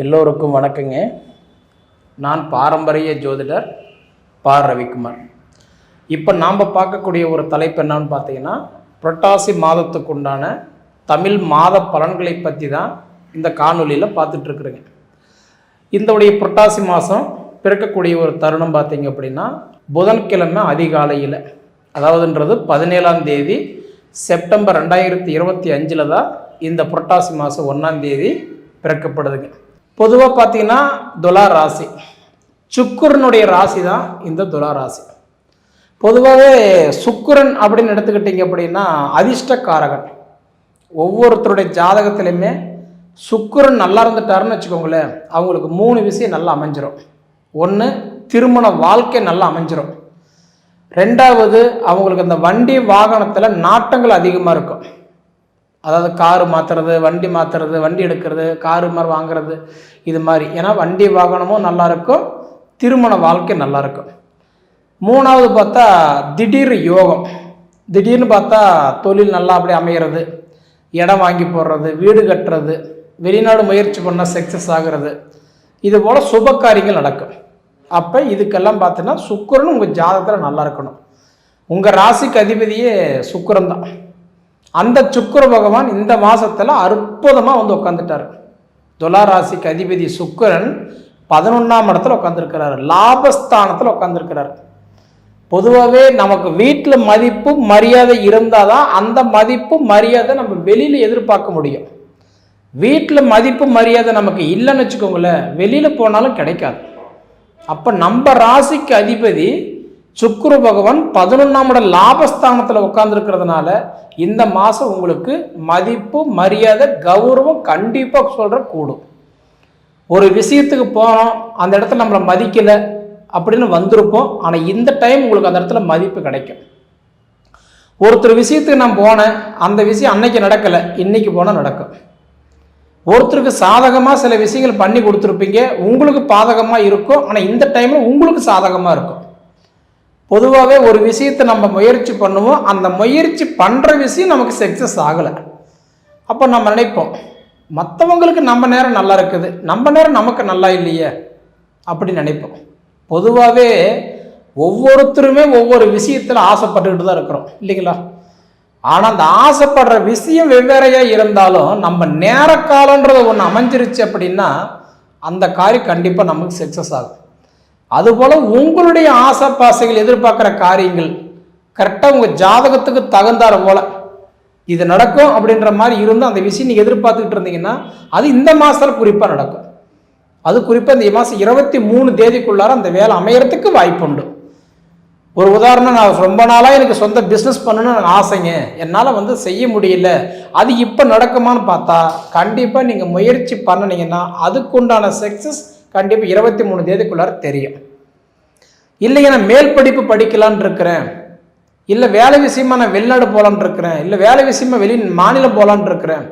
எல்லோருக்கும் வணக்கங்க. நான் பாரம்பரிய ஜோதிடர் பா ரவிக்குமார். இப்போ நாம் பார்க்கக்கூடிய ஒரு தலைப்பு என்னன்னு பார்த்தீங்கன்னா புரட்டாசி மாதத்துக்கு உண்டான தமிழ் மாத பலன்களை பற்றி தான் இந்த காணொலியில் பார்த்துட்ருக்குறேங்க இந்தவுடைய புரட்டாசி மாதம் பிறக்கக்கூடிய ஒரு தருணம் பார்த்தீங்க அப்படின்னா புதன்கிழமை அதிகாலையில் அதாவதுன்றது பதினேழாம் தேதி செப்டம்பர் ரெண்டாயிரத்தி இருபத்தி அஞ்சில் தான் இந்த புரட்டாசி மாதம் ஒன்றாம் தேதி பிறக்கப்படுதுங்க. பொதுவாக பார்த்தீங்கன்னா துலா ராசி. சுக்குரனுடைய ராசி தான் இந்த துலா ராசி. பொதுவாகவே சுக்குரன் அப்படின்னு எடுத்துக்கிட்டிங்க அப்படின்னா அதிர்ஷ்டக்காரகன். ஒவ்வொருத்தருடைய ஜாதகத்திலையுமே சுக்குரன் நல்லா இருந்துட்டாருன்னு வச்சுக்கோங்களேன் அவங்களுக்கு மூணு விஷயம் நல்லா அமைஞ்சிரும். ஒன்று திருமண வாழ்க்கை நல்லா அமைஞ்சிரும். ரெண்டாவது அவங்களுக்கு அந்த வண்டி வாகனத்தில் நாட்டங்கள் அதிகமாக இருக்கும். அதாவது காரு மாற்றுறது வண்டி மாற்றுறது வண்டி எடுக்கிறது காரு மாதிரி வாங்குறது இது மாதிரி. ஏன்னா வண்டி வாகனமும் நல்லா இருக்கும் திருமண வாழ்க்கை நல்லாயிருக்கும் மூணாவது பார்த்தா திடீர் யோகம். திடீர்னு பார்த்தா தொழில் நல்லா அப்படியே அமைகிறது. இடம் வாங்கி போடுறது வீடு கட்டுறது வெளிநாடு முயற்சி பண்ணால் சக்ஸஸ் ஆகிறது. இது போல் சுப காரியங்கள் நடக்கும். அப்போ இதுக்கெல்லாம் பார்த்தீங்கன்னா சுக்கரன் உங்கள் ஜாதகத்தில் நல்லா இருக்கணும் உங்கள் ராசிக்கு அதிபதியே சுக்கரன் தான். அந்த சுக்கர பகவான் இந்த மாதத்தில் அற்புதமாக வந்து உட்காந்துட்டார் துலா ராசிக்கு அதிபதி சுக்கரன் பதினொன்றாம் இடத்துல உட்காந்துருக்கிறார் லாபஸ்தானத்தில் உட்காந்துருக்கிறாரு பொதுவாகவே நமக்கு வீட்டில் மதிப்பு மரியாதை இருந்தால் தான் அந்த மதிப்பு மரியாதை நம்ம வெளியில் எதிர்பார்க்க முடியும். வீட்டில் மதிப்பு மரியாதை நமக்கு இல்லைன்னு வச்சுக்கோங்களேன் வெளியில் போனாலும் கிடைக்காது. அப்போ நம்ம ராசிக்கு அதிபதி சுக்குரு பகவான் பதினொன்றாம் இட லாபஸ்தானத்தில் உட்காந்துருக்கிறதுனால இந்த மாதம் உங்களுக்கு மதிப்பு மரியாதை கௌரவம் கண்டிப்பாக சொல்கிற கூடும். ஒரு விஷயத்துக்கு போனோம் அந்த இடத்துல நம்மளை மதிக்கலை அப்படின்னு வந்திருப்போம் ஆனால் இந்த டைம் உங்களுக்கு அந்த இடத்துல மதிப்பு கிடைக்கும். ஒருத்தர் விஷயத்துக்கு நான் போனேன் அந்த விஷயம் அன்னைக்கு நடக்கலை இன்னைக்கு போனால் நடக்கும். ஒருத்தருக்கு சாதகமாக சில விஷயங்கள் பண்ணி கொடுத்துருப்பீங்க உங்களுக்கு பாதகமாக இருக்கும் ஆனால் இந்த டைமில் உங்களுக்கு சாதகமாக இருக்கும். பொதுவாகவே ஒரு விஷயத்தை நம்ம முயற்சி பண்ணுவோம். அந்த முயற்சி பண்ணுற விஷயம் நமக்கு சக்ஸஸ் ஆகலை. அப்போ நம்ம நினைப்போம் மற்றவங்களுக்கு நம்ம நேரம் நல்லா இருக்குது. நம்ம நேரம் நமக்கு நல்லா இல்லையே அப்படி நினைப்போம். பொதுவாகவே ஒவ்வொருத்தருமே ஒவ்வொரு விஷயத்தில் ஆசைப்பட்டுக்கிட்டு தான் இருக்கிறோம். இல்லைங்களா? ஆனால் அந்த ஆசைப்படுற விஷயம் வெவ்வேறையாக இருந்தாலும் நம்ம நேர காலன்றது ஒன்று அமைஞ்சிருச்சு அப்படின்னா அந்த காரியம் கண்டிப்பாக நமக்கு சக்ஸஸ் ஆகும். அதுபோல் உங்களுடைய ஆசை பாசைகள் எதிர்பார்க்குற காரியங்கள் கரெக்டாக உங்கள் ஜாதகத்துக்கு தகுந்தார போல் இது நடக்கும் அப்படின்ற மாதிரி இருந்து அந்த விஷயம் நீங்கள் எதிர்பார்த்துக்கிட்டு இருந்தீங்கன்னா அது இந்த மாதத்தில் குறிப்பாக நடக்கும். அது குறிப்பாக இந்த மாதம் இருபத்தி மூணு தேதிக்குள்ளார அந்த வேலை அமையறதுக்கு வாய்ப்புண்டு. ஒரு உதாரணம் நான் ரொம்ப நாளாக எனக்கு சொந்த பிஸ்னஸ் பண்ணணும்னு எனக்கு ஆசைங்க. என்னால் வந்து செய்ய முடியல. அது இப்போ நடக்குமான்னு பார்த்தா கண்டிப்பாக நீங்கள் முயற்சி பண்ணினீங்கன்னா அதுக்குண்டான சக்ஸஸ் கண்டிப்பாக இருபத்தி மூணு தேதிக்குள்ளார தெரியும். இல்லைங்க நான் மேல் படிப்பு படிக்கலான் இருக்கிறேன். இல்லை வேலை விஷயமா நான் வெளிநாடு போகலான் இருக்கிறேன். இல்லை வேலை விஷயமா வெளி மாநிலம் போகலான் இருக்கிறேன்.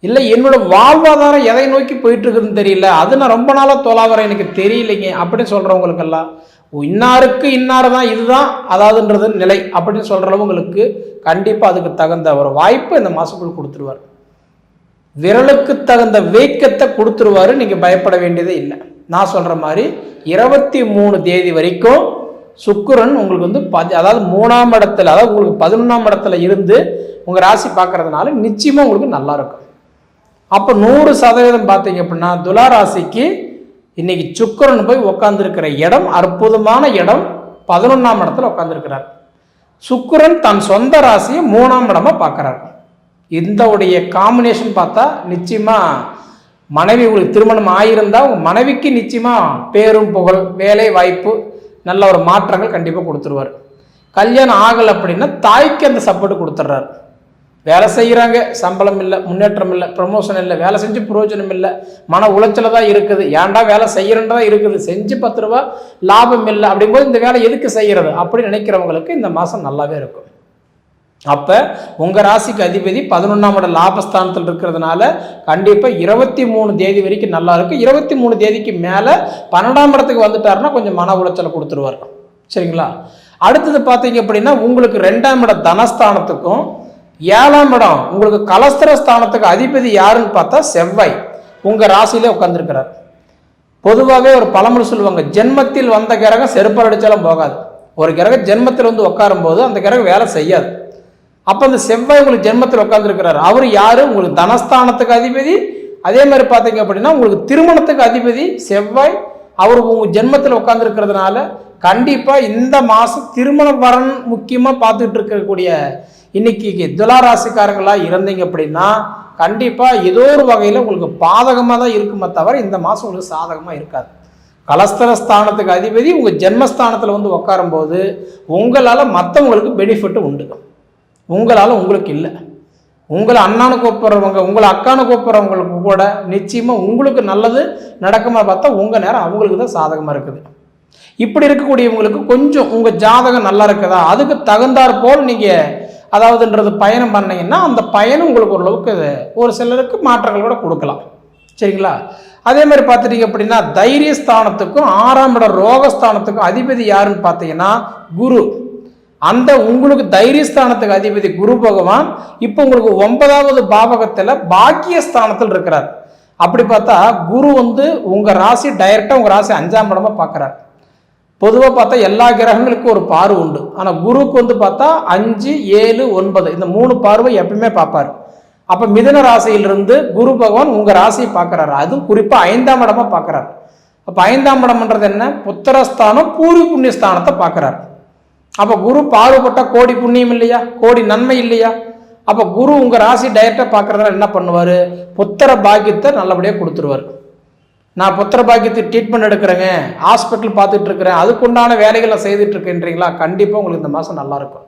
இல்லை என்னோட வாழ்வாதாரம் எதை நோக்கி போயிட்டு இருக்குதுன்னு தெரியல. அது நான் ரொம்ப நாளாக தொலாவரம் எனக்கு தெரியலைங்க. அப்படின்னு சொல்கிறவங்களுக்கெல்லாம் இன்னாருக்கு இன்னார் தான் இதுதான் அதாவதுன்றது நிலை. அப்படின்னு சொல்கிறவங்களுக்கு கண்டிப்பாக அதுக்கு தகுந்த ஒரு வாய்ப்பு இந்த மாதத்துக்குள் கொடுத்துருவார். விரலுக்கு தகுந்த வேக்கத்தை கொடுத்துருவாரு நீங்கள் பயப்பட வேண்டியதே இல்லை. நான் சொல்கிற மாதிரி இருபத்தி மூணு தேதி வரைக்கும் சுக்குரன் உங்களுக்கு வந்து பதி அதாவது மூணாம் இடத்துல அதாவது உங்களுக்கு பதினொன்றாம் இடத்துல இருந்து உங்கள் ராசி பார்க்கறதுனால நிச்சயமாக உங்களுக்கு நல்லா இருக்கும். அப்போ நூறு சதவீதம் பார்த்தீங்க அப்படின்னா துலா ராசிக்கு இன்னைக்கு சுக்கரன் போய் உட்காந்துருக்கிற இடம் அற்புதமான இடம் பதினொன்றாம் இடத்துல உட்காந்துருக்கிறார் சுக்கிரன் தன் சொந்த ராசியை மூணாம் இடமா பார்க்குறார். இந்தவுடைய காம்பினேஷன் பார்த்தா நிச்சயமாக மனைவி உங்களுக்கு திருமணம் ஆகியிருந்தால் உங்கள் மனைவிக்கு நிச்சயமாக பேரும் புகழ் வேலை வாய்ப்பு நல்ல ஒரு மாற்றங்கள் கண்டிப்பாக கொடுத்துருவார். கல்யாணம் ஆகலை அப்படின்னா தாய்க்கு அந்த சப்போர்ட் கொடுத்துட்றாரு வேலை செய்கிறாங்க சம்பளம் இல்லை முன்னேற்றம் இல்லை ப்ரமோஷன் இல்லை வேலை செஞ்சு பிரயோஜனம் இல்லை மன உளைச்சல தான் இருக்குது. ஏன்டா வேலை செய்கிறன்றதா இருக்குது. செஞ்சு பத்து ரூபா லாபம் இல்லை அப்படிங்கும்போது இந்த வேலை எதுக்கு செய்கிறது அப்படின்னு நினைக்கிறவங்களுக்கு இந்த மாதம் நல்லாவே இருக்கும். அப்போ உங்கள் ராசிக்கு அதிபதி பதினொன்றாம் இடம் லாபஸ்தானத்தில் இருக்கிறதுனால கண்டிப்பாக இருபத்தி மூணு தேதி வரைக்கும் நல்லா இருக்கும். இருபத்தி மூணு தேதிக்கு மேலே பன்னெண்டாம் இடத்துக்கு வந்துட்டாருன்னா கொஞ்சம் மன உளைச்சலை கொடுத்துருவார். சரிங்களா? அடுத்தது பார்த்தீங்க அப்படின்னா உங்களுக்கு ரெண்டாம் இடம் தனஸ்தானத்துக்கும் ஏழாம் இடம் உங்களுக்கு கலஸ்திர ஸ்தானத்துக்கு அதிபதி யாருன்னு பார்த்தா செவ்வாய். உங்கள் ராசியிலே உட்காந்துருக்கிறார் பொதுவாகவே ஒரு பழமொழி சொல்லுவாங்க ஜென்மத்தில் வந்த கிரகம் செருப்பர் அடித்தாலும் போகாது. ஒரு கிரகம் ஜென்மத்தில் வந்து உட்காரும்போது அந்த கிரகம் வேலை செய்யாது. அப்போ அந்த செவ்வாய் உங்களுக்கு ஜென்மத்தில் உட்காந்துருக்கிறார் அவர் யார்? உங்களுக்கு தனஸ்தானத்துக்கு அதிபதி. அதே மாதிரி பார்த்தீங்க அப்படின்னா உங்களுக்கு திருமணத்துக்கு அதிபதி செவ்வாய். அவர் உங்கள் ஜென்மத்தில் உட்காந்துருக்கிறதுனால கண்டிப்பாக இந்த மாதம் திருமண வரன் முக்கியமாக பார்த்துட்டு இருக்கக்கூடிய இன்னைக்கு துளாராசிக்காரங்களாக இருந்தீங்க அப்படின்னா கண்டிப்பாக ஏதோ ஒரு வகையில் உங்களுக்கு பாதகமாக தான் இருக்குமே தவிர இந்த மாதம் உங்களுக்கு சாதகமாக இருக்காது. கலஸ்தர ஸ்தானத்துக்கு அதிபதி உங்கள் ஜென்மஸ்தானத்தில் வந்து உட்காரும்போது உங்களால் மற்றவங்களுக்கு பெனிஃபிட் உண்டு. உங்களால் உங்களுக்கு இல்லை. உங்களை அண்ணானு கூப்பிட்றவங்க உங்களை அக்கானு கூப்பிட்றவங்களுக்கு கூட நிச்சயமாக உங்களுக்கு நல்லது நடக்குமா பார்த்தா உங்கள் நேரம் அவங்களுக்கு தான் சாதகமாக இருக்குது. இப்படி இருக்கக்கூடியவங்களுக்கு கொஞ்சம் உங்கள் ஜாதகம் நல்லா இருக்குதா? அதுக்கு தகுந்தாற் போல் நீங்கள் அதாவதுன்றது பயணம் பண்ணீங்கன்னா அந்த பயணம் உங்களுக்கு ஓரளவுக்கு ஒரு சிலருக்கு மாற்றங்கள் கூட கொடுக்கலாம். சரிங்களா? அதே மாதிரி பார்த்துட்டீங்க அப்படின்னா தைரியஸ்தானத்துக்கும் ஆறாம் இட ரோகஸ்தானத்துக்கும் அதிபதி யாருன்னு பார்த்தீங்கன்னா குரு. அந்த உங்களுக்கு தைரியஸ்தானத்துக்கு அதிபதி குரு பகவான் இப்போ உங்களுக்கு ஒன்பதாவது பாவகத்தில் பாக்கியஸ்தானத்தில் இருக்கிறார். அப்படி பார்த்தா குரு வந்து உங்கள் ராசி டைரெக்டாக உங்கள் ராசி அஞ்சாம் இடமா பார்க்குறார். பொதுவாக பார்த்தா எல்லா கிரகங்களுக்கும் ஒரு பார்வை உண்டு. ஆனால் குருவுக்கு வந்து பார்த்தா அஞ்சு ஏழு ஒன்பது இந்த மூணு பார்வை எப்பயுமே பார்ப்பார். அப்போ மிதன ராசியிலிருந்து குரு பகவான் உங்கள் ராசியை பார்க்குறாரு. அதுவும் குறிப்பாக ஐந்தாம் இடமா பார்க்குறாரு. அப்போ ஐந்தாம் இடம்ன்றது என்ன? புத்திரஸ்தானம் பூர்வ புண்ணியஸ்தானத்தை பார்க்குறாரு. அப்போ குரு பார்வைப்பட்ட கோடி புண்ணியம் இல்லையா? கோடி நன்மை இல்லையா? அப்போ குரு உங்கள் ராசி டைரக்டாக பார்க்குறதுனால என்ன பண்ணுவார்? புத்திர பாக்கியத்தை நல்லபடியாக கொடுத்துருவார். நான் புத்திர பாக்கியத்துக்கு ட்ரீட்மெண்ட் எடுக்கிறேங்க. ஹாஸ்பிட்டல் பார்த்துட்டு இருக்கிறேன் அதுக்குண்டான வேலைகளை செய்துட்டு இருக்கேன்றீங்களா கண்டிப்பாக உங்களுக்கு இந்த மாதம் நல்லாயிருக்கும்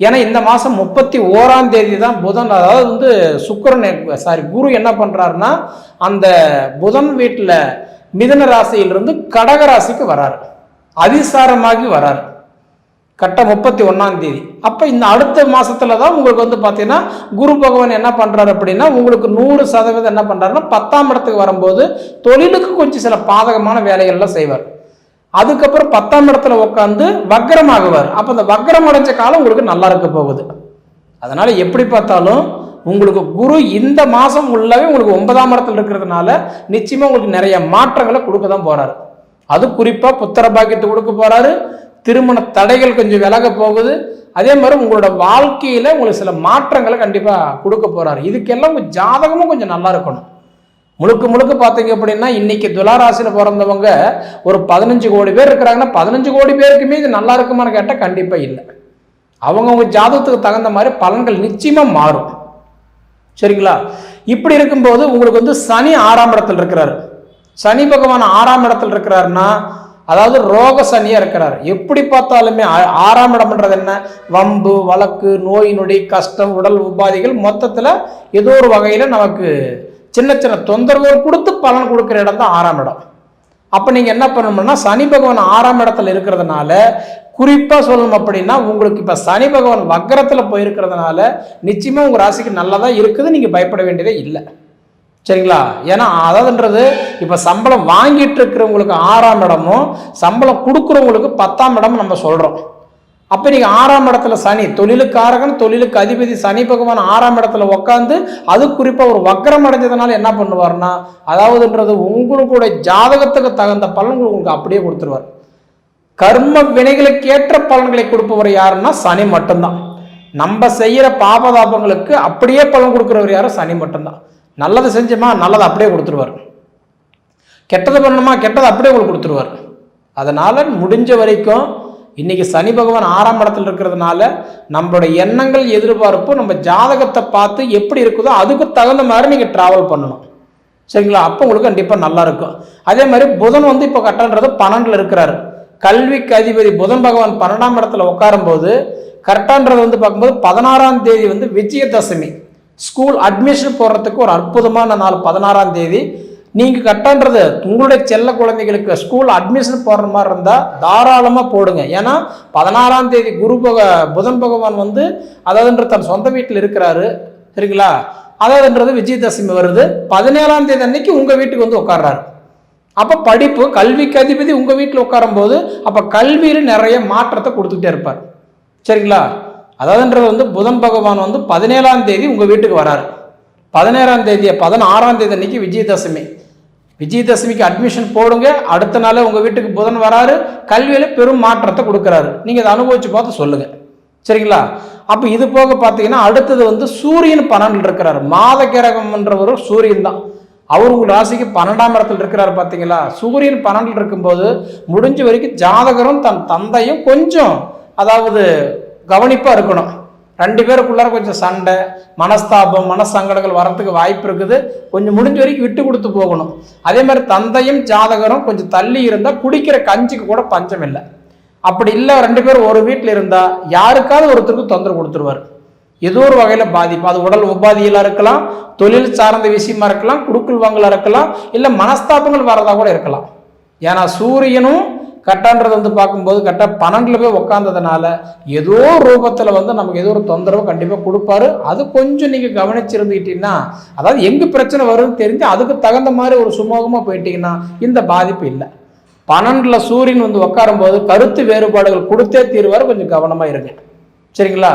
ஏன்னா இந்த மாதம் முப்பத்தி ஓராம் தேதி தான் புதன். அதாவது வந்து சுக்கரன் சாரி குரு என்ன பண்ணுறாருன்னா அந்த புதன் வீட்டில் மிதன ராசியிலிருந்து கடக ராசிக்கு வராரு. அதிசாரமாகி வராரு. கட்ட முப்பத்தி ஒன்றாம் தேதி. அப்போ இந்த அடுத்த மாதத்தில் தான் உங்களுக்கு வந்து பார்த்தீங்கன்னா குரு பகவான் என்ன பண்ணுறாரு அப்படின்னா உங்களுக்கு நூறு சதவீதம் என்ன பண்ணுறாருன்னா பத்தாம் இடத்துக்கு வரும்போது தொழிலுக்கு கொஞ்சம் சில பாதகமான வேலைகள்லாம் செய்வார். அதுக்கப்புறம் பத்தாம் இடத்துல உட்காந்து வக்கரமாகுவார் அப்போ இந்த வக்கரம் அடைஞ்ச காலம் உங்களுக்கு நல்லா இருக்க போகுது. அதனால் எப்படி பார்த்தாலும் உங்களுக்கு குரு இந்த மாதம் உள்ளவே உங்களுக்கு ஒன்பதாம் இடத்துல இருக்கிறதுனால நிச்சயமாக உங்களுக்கு நிறைய மாற்றங்களை கொடுக்க தான் போகிறாரு அது குறிப்பாக புத்திர பாக்கியத்தை கொடுக்க போகிறாரு திருமண தடைகள் கொஞ்சம் விலக போகுது. அதே மாதிரி உங்களோட வாழ்க்கையில் உங்களுக்கு சில மாற்றங்களை கண்டிப்பாக கொடுக்க போகிறாரு இதுக்கெல்லாம் உங்கள் ஜாதகமும் கொஞ்சம் நல்லா இருக்கணும். முழுக்க முழுக்க பார்த்தீங்க அப்படின்னா இன்னைக்கு துளாராசியில் பிறந்தவங்க ஒரு பதினஞ்சு கோடி பேர் இருக்கிறாங்கன்னா பதினஞ்சு கோடி பேருக்குமே இது நல்லா இருக்குமான்னு கேட்டால் கண்டிப்பாக இல்லை. அவங்கவுங்க ஜாதகத்துக்கு தகுந்த மாதிரி பலன்கள் நிச்சயமாக மாறும். சரிங்களா? இப்படி இருக்கும்போது உங்களுக்கு வந்து சனி ஆறாம் இடத்துல இருக்கிறாரு. சனி பகவான் ஆறாம் இடத்துல இருக்கிறாருன்னா அதாவது ரோக சனியா இருக்கிறார். எப்படி பார்த்தாலுமே ஆ- ஆறாம் இடம்ன்றது என்ன? வம்பு வழக்கு நோய் நொடி கஷ்டம் உடல் உபாதைகள் மொத்தத்தில் ஏதோ ஒரு வகையில் நமக்கு சின்ன சின்ன தொந்தரவுகள் கொடுத்து பலன் கொடுக்குற இடம் தான் ஆறாம் இடம். அப்போ நீங்கள் என்ன பண்ணணும்னா சனி பகவான் ஆறாம் இடத்துல இருக்கிறதுனால குறிப்பாக சொல்லணும் அப்படின்னா உங்களுக்கு இப்போ சனி பகவான் வக்கரத்தில் போயிருக்கிறதுனால நிச்சயமாக உங்கள் ராசிக்கு நல்லதாக இருக்குது நீங்கள் பயப்பட வேண்டியதே இல்லை. சரிங்களா? ஏன்னா அதாவதுன்றது இப்போ சம்பளம் வாங்கிட்டு இருக்கிறவங்களுக்கு ஆறாம் இடமும் சம்பளம் கொடுக்குறவங்களுக்கு பத்தாம் இடமும் நம்ம சொல்கிறோம் அப்போ நீங்கள் ஆறாம் இடத்துல சனி தொழிலுக்காரகன் தொழிலுக்கு அதிபதி சனி பகவான் ஆறாம் இடத்துல உட்காந்து அது குறிப்பாக ஒரு வக்கரம் அடைஞ்சதுனால என்ன பண்ணுவார்னா அதாவதுன்றது உங்களுடைய ஜாதகத்துக்கு தகுந்த பலன்கள் உங்களுக்கு அப்படியே கொடுத்துருவார். கர்ம வினைகளுக்கு ஏற்ற பலன்களை கொடுப்பவர் யாருன்னா சனி மட்டும்தான். நம்ம செய்கிற பாபதாபங்களுக்கு அப்படியே பலன் கொடுக்குறவர் யாரும் சனி மட்டும்தான். நல்லது செஞ்சோமா நல்லதை அப்படியே கொடுத்துருவார். கெட்டது பண்ணணுமா கெட்டதை அப்படியே உங்களுக்கு கொடுத்துருவார். அதனால் முடிஞ்ச வரைக்கும் இன்றைக்கி சனி பகவான் ஆறாம் இடத்துல இருக்கிறதுனால நம்மளோட எண்ணங்கள் எதிர்பார்ப்பு நம்ம ஜாதகத்தை பார்த்து எப்படி இருக்குதோ அதுக்கு தகுந்த மாதிரி நீங்கள் ட்ராவல் பண்ணணும். சரிங்களா? அப்போ உங்களுக்கு கண்டிப்பாக நல்லா இருக்கும். அதே மாதிரி புதன் வந்து இப்போ கட்டன்றது பன்னெண்டில் இருக்கிறாரு. கல்விக்கு அதிபதி புதன் பகவான் பன்னெண்டாம் இடத்துல உட்காரும்போது கரெக்டான்றது வந்து பார்க்கும்போது பதினாறாம் தேதி வந்து விஜயதசமி. ஸ்கூல் அட்மிஷன் போடுறதுக்கு ஒரு அற்புதமான நாள் பதினாறாம் தேதி. நீங்கள் கட்டன்றது உங்களுடைய செல்ல குழந்தைகளுக்கு ஸ்கூல் அட்மிஷன் போடுற மாதிரி இருந்தால் தாராளமாக போடுங்க. ஏன்னா பதினாறாம் தேதி குரு பக புதன் பகவான் வந்து அதாவதுன்ற தன் சொந்த வீட்டில் இருக்கிறாரு. சரிங்களா? அதாவதுன்றது விஜயதசமி வருது. பதினேழாம் தேதி அன்னைக்கு உங்கள் வீட்டுக்கு வந்து உட்கார்றாரு. அப்போ படிப்பு கல்விக்கு அதிபதி உங்கள் வீட்டில் உட்காரும்போது அப்போ கல்வியில் நிறைய மாற்றத்தை கொடுத்துக்கிட்டே இருப்பார். சரிங்களா? அதாவதுன்றது வந்து புதன் பகவான் வந்து பதினேழாம் தேதி உங்கள் வீட்டுக்கு வராரு. பதினேழாம் தேதியை பதினாறாம் தேதி அன்னைக்கு விஜயதசமி. விஜயதசமிக்கு அட்மிஷன் போடுங்க. அடுத்த நாள் உங்கள் வீட்டுக்கு புதன் வராரு. கல்வியில் பெரும் மாற்றத்தை கொடுக்குறாரு. நீங்கள் இதை அனுபவிச்சு பார்த்து சொல்லுங்கள் சரிங்களா? அப்போ இது போக பார்த்தீங்கன்னா அடுத்தது வந்து சூரியன் பன்னெண்டில் இருக்கிறார். மாத கிரகம்ன்றவர் சூரியன் தான். அவர் உங்கள் ராசிக்கு பன்னெண்டாம் இடத்துல இருக்கிறார் பார்த்தீங்களா? சூரியன் பன்னெண்டில் இருக்கும்போது முடிஞ்ச வரைக்கும் ஜாதகரும் தன் தந்தையும் கொஞ்சம் அதாவது கவனிப்பாக இருக்கணும். ரெண்டு பேருக்குள்ளார கொஞ்சம் சண்டை மனஸ்தாபம் மனசங்கடங்கள் வரத்துக்கு வாய்ப்பு இருக்குது. கொஞ்சம் முடிஞ்ச வரைக்கும் விட்டு கொடுத்து போகணும். அதே மாதிரி தந்தையும் ஜாதகரும் கொஞ்சம் தள்ளி இருந்தால் குடிக்கிற கஞ்சிக்கு கூட பஞ்சம் இல்லை. அப்படி இல்லை ரெண்டு பேரும் ஒரு வீட்டில் இருந்தால் யாருக்காவது ஒருத்தருக்கு தொந்தரவு கொடுத்துருவார். ஏதோ ஒரு வகையில் பாதிப்பு. அது உடல் உபாதிகளாக இருக்கலாம் தொழில் சார்ந்த விஷயமா இருக்கலாம் குடுக்கல் வாங்கலாக இருக்கலாம் இல்லை மனஸ்தாபங்கள் வரதாக கூட இருக்கலாம். ஏன்னா சூரியனும் கட்டான்றது வந்து பார்க்கும்போது கரெக்டாக பன்னெண்டில் போய் உக்காந்ததுனால ஏதோ ரூபத்தில் வந்து நமக்கு ஏதோ ஒரு தொந்தரவு கண்டிப்பாக கொடுப்பாரு. அது கொஞ்சம் நீங்கள் கவனிச்சிருந்துக்கிட்டீங்கன்னா அதாவது எங்கே பிரச்சனை வரும்னு தெரிஞ்சு அதுக்கு தகுந்த மாதிரி ஒரு சுமூகமாக போயிட்டீங்கன்னா இந்த பாதிப்பு இல்லை. பன்னெண்டில் சூரியன் வந்து உட்காரும்போது கருத்து வேறுபாடுகள் கொடுத்தே தீர்வார் கொஞ்சம் கவனமாக இருங்க. சரிங்களா?